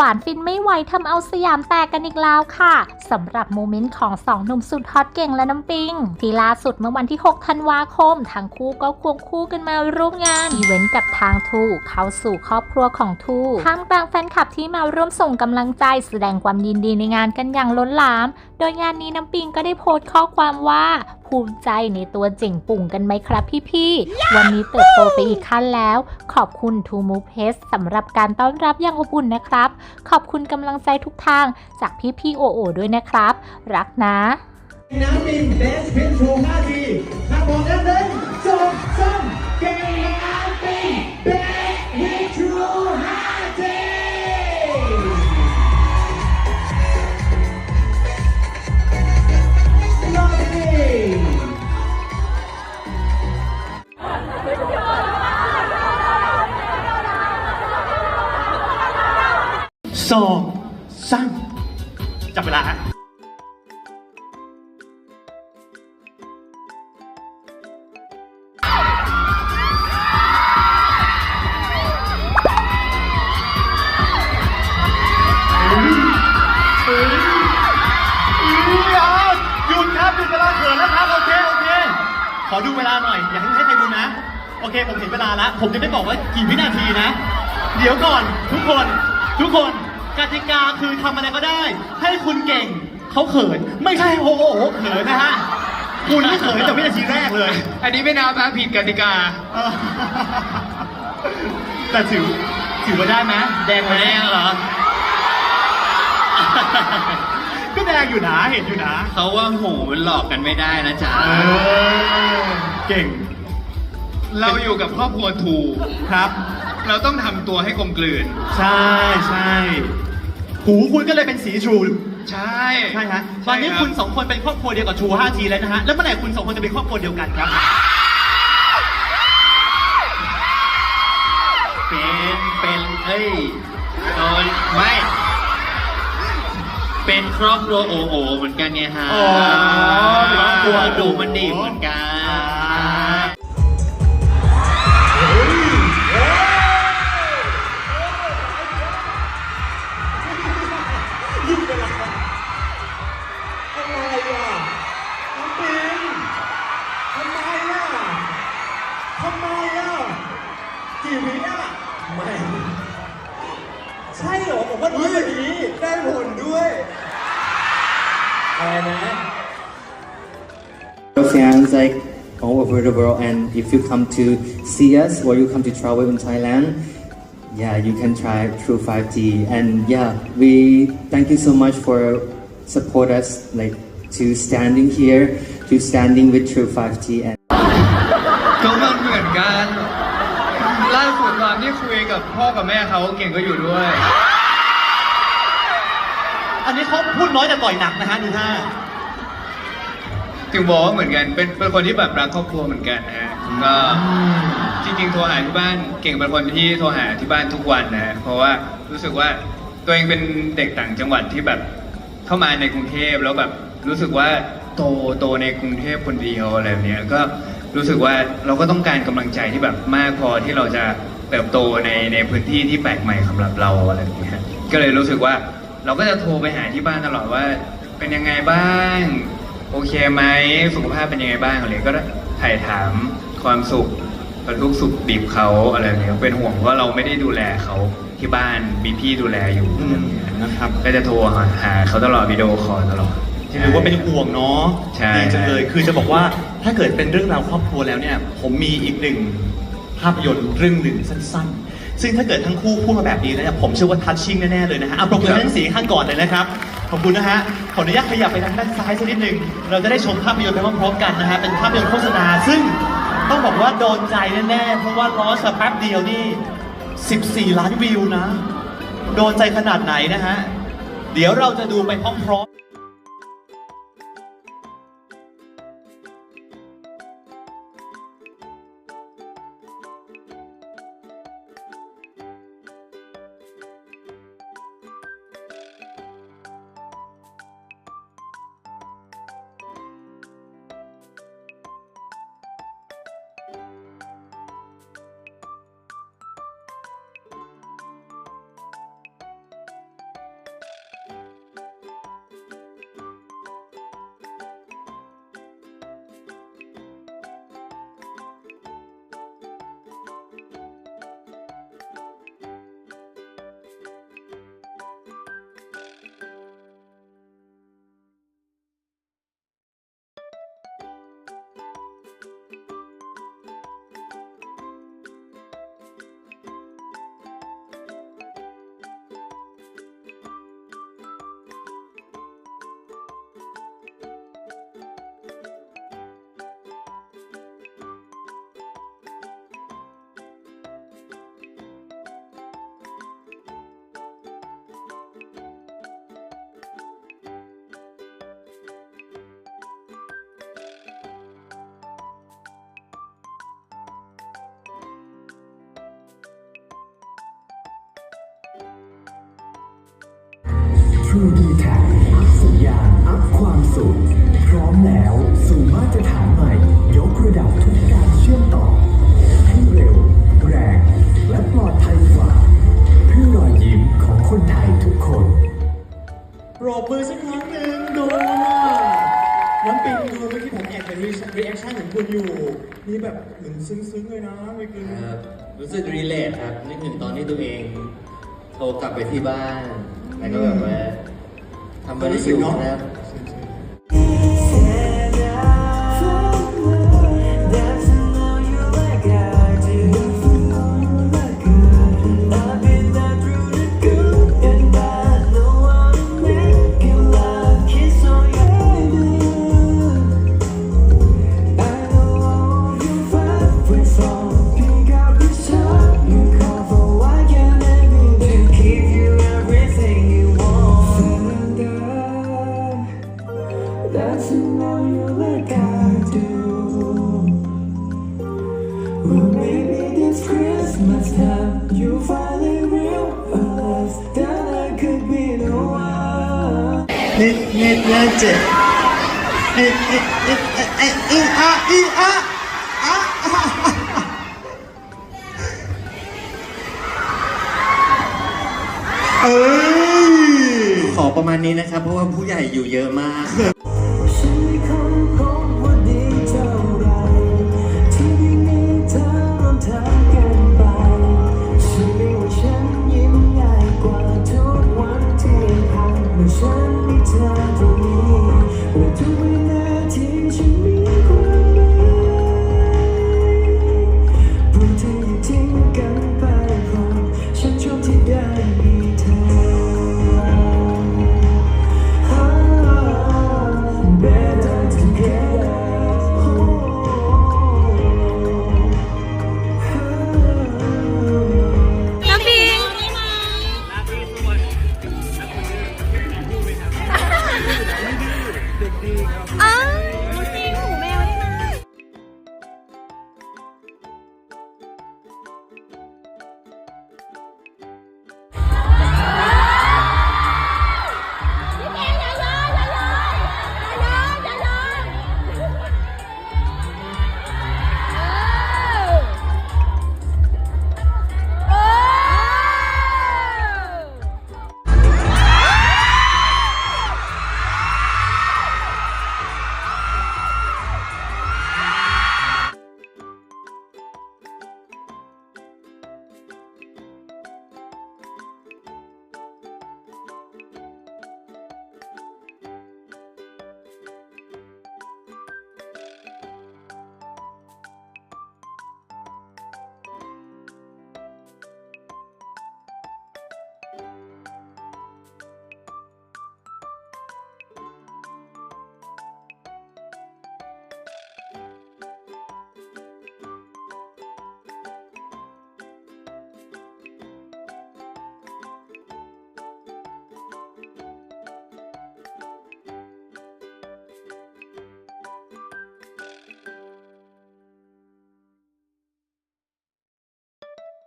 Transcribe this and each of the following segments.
หวานฟินไม่ไหวทำเอาสยามแตกกันอีกแล้วค่ะสำหรับโมเมนต์ของสองหนุ่มสุดฮอตเก่งและน้ำปิง ที่ล่าสุดเมื่อวันที่ 6 ธันวาคม ทั้งคู่ก็ควงคู่กันมาร่วมงานอีเวนต์กับทางทูเข้าสู่ครอบครัวของทูท่ามกลางแฟนคลับที่มาร่วมส่งกำลังใจแสดงความยินดีในงานกันอย่างล้นหลาม โดยงานนี้น้ำปิงก็ได้โพสต์ข้อความว่า ภูมิใจในตัวเจ๋งปุ่งกันไหมครับพี่ๆ วันนี้เติบโตไปอีกขั้นแล้ว ขอบคุณทูมูเพสสำหรับการต้อนรับอย่างอบอุ่นนะครับ ขอบคุณกำลังใจทุกทางจากพี่ๆโอโอด้วยนะครับ รักนะ น้ำปิงเบสเพนโชว์5ทีถ้าบอกกันหนึ่งส ขอดูเวลาหน่อยอย่าให้ให้ใครดูนะ โอเค ผมเห็นเวลาแล้วผมจะไม่บอกว่ากี่วินาทีนะ เดี๋ยวก่อนทุกคนทุกคนกติกาคือทำอะไรก็ได้ ให้คุณเก่งเขาเขิน ไม่ใช่โอ้โหเขินนะฮะคุณไม่เขินแต่วินาทีแรกเลย อันนี้ไม่นับนะผิดกติกาเออแต่ถือถือว่าได้ไหมแดงไหมแดงเหรอก็ แดงอยู่นะเห็นอยู่นะเขาว่าหูมันหลอกกันไม่ได้นะจ๊ะ เออเก่งเราอยู่กับครอบครัวทูครับ เราต้องทำตัวให้กลมกลืน ใช่ใช่หูคุณก็เลยเป็นสีทรูใช่ ใช่ฮะตอนนี้ใช่รับคุณสองคนเป็นครอบครัวเดียวกับทรู 5G แล้วนะฮะแล้วเมื่อไหร่คุณสองคนจะเป็นครอบครัวเดียวกันครับ เป็น เป็น เอ้ยโดนไม่ เป็นครอบครัวโอโอเหมือนกันไงฮะอ๋อเป็นครอบครัวดูมันดีเหมือนกัน อะไรนะ fans like all over the world and if you come to see us or you come to travel in Thailand yeah you can try True 5G and yeah we thank you so much for support us like to standing here to standing with True 5G and ก็มันเหมือนกัน ล่าสุดตอนที่คุยกับพ่อกับแม่เขาเก่งก็อยู่ด้วย อันนี้เขาพูดน้อยแต่ต่อยหนักนะฮะดูท่า ถึงบอกว่าเหมือนกัน เป็นเป็นคนที่แบบรักครอบครัวเหมือนกันนะฮะก็จริงๆโทรหาที่บ้านเก่งเป็นคนที่โทรหาที่บ้านทุกวันนะฮะเพราะว่ารู้สึกว่าตัวเองเป็นเด็กต่างจังหวัดที่แบบเข้ามาในกรุงเทพแล้วแบบรู้สึกว่าโตโตในกรุงเทพคนเดียวอะไรแบบเนี้ยก็รู้สึกว่าเราก็ต้องการกำลังใจที่แบบมากพอที่เราจะเติบโตในในพื้นที่ที่แปลกใหม่สำหรับเราอะไรแบบเนี้ยก็เลยรู้สึกว่า เราก็จะโทรไปหาที่บ้านตลอดว่า เป็นยังไงบ้าง โอเคไหมสุขภาพเป็นยังไงบ้างอะไรก็ถ่ายถามความสุขบรรทุกสุขดิบเขาอะไรแบบนี้เป็นห่วงเพราะเราไม่ได้ดูแลเขาที่บ้านมีพี่ดูแลอยู่อืมอะไรอย่างเงี้ยนะครับ ก็จะโทรหาหาเขาตลอดวิดีโอคอลตลอด ถือว่าเป็นห่วงเนาะใช่ ดีจังเลย คือจะบอกว่าถ้าเกิดเป็นเรื่องราวครอบครัวแล้วเนี่ย ผมมีอีกหนึ่งภาพยนตร์เรื่องหนึ่งสั้นๆ ซึ่งถ้าเกิดทั้งคู่พูดมาแบบนี้แล้วเนี่ยผมเชื่อว่าทัชชิ่งแน่ๆเลยนะฮะเอาปรบมือทั้งสีข้างก่อนเลยนะครับ ขอบคุณนะฮะ ขออนุญาตขยับไปทางด้านซ้ายสักนิดหนึ่ง เราจะได้ชมภาพยนตร์ไปพร้อมๆกันนะฮะ เป็นภาพยนตร์โฆษณา ซึ่งต้องบอกว่าโดนใจแน่ๆ เพราะว่าล้อสแป๊บเดียวนี่ 14 ล้านวิวนะ โดนใจขนาดไหนนะฮะ เดี๋ยวเราจะดูไปพร้อมๆ True d t a c อัพสัญญาณอัพความสุขพร้อมแล้วสู่มาตรฐานใหม่ ยกระดับทุกการเชื่อมต่อ ให้เร็ว แรง และปลอดภัยกว่าเพื่อรอยยิ้มของคนไทยทุกคนปรบมือสักครั้งหนึ่งดูน้ำปิงดูเมื่อกี้ผมแอบเห็นรีแอคชั่นของคุณอยู่ นี่แบบเหมือนซึ้งๆเลยนะเมื่อกี้ครับรู้สึกรีเลทครับนึกถึงตอนที่ตัวเองโทรกลับไปที่บ้าน แล้วก็แบบว่าทำอะไรอยู่นะครับ นิดนิดนะเจ็บนิดนิดนิดไออีอะอีอะอะเอ้ยขอประมาณนี้นะครับ เพราะว่าผู้ใหญ่อยู่เยอะมาก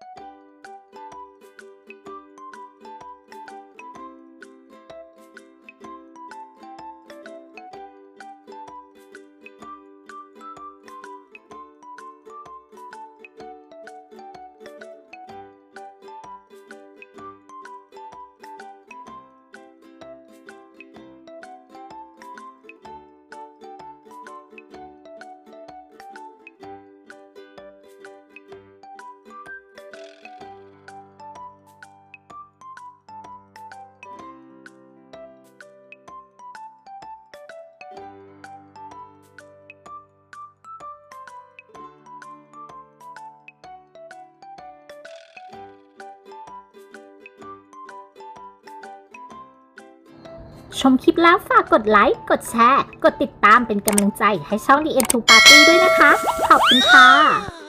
え? ชมคลิปแล้วฝากกดไลค์ กดแชร์ กดติดตามเป็นกำลังใจให้ช่อง The End to Party ด้วยนะคะ ขอบคุณค่ะ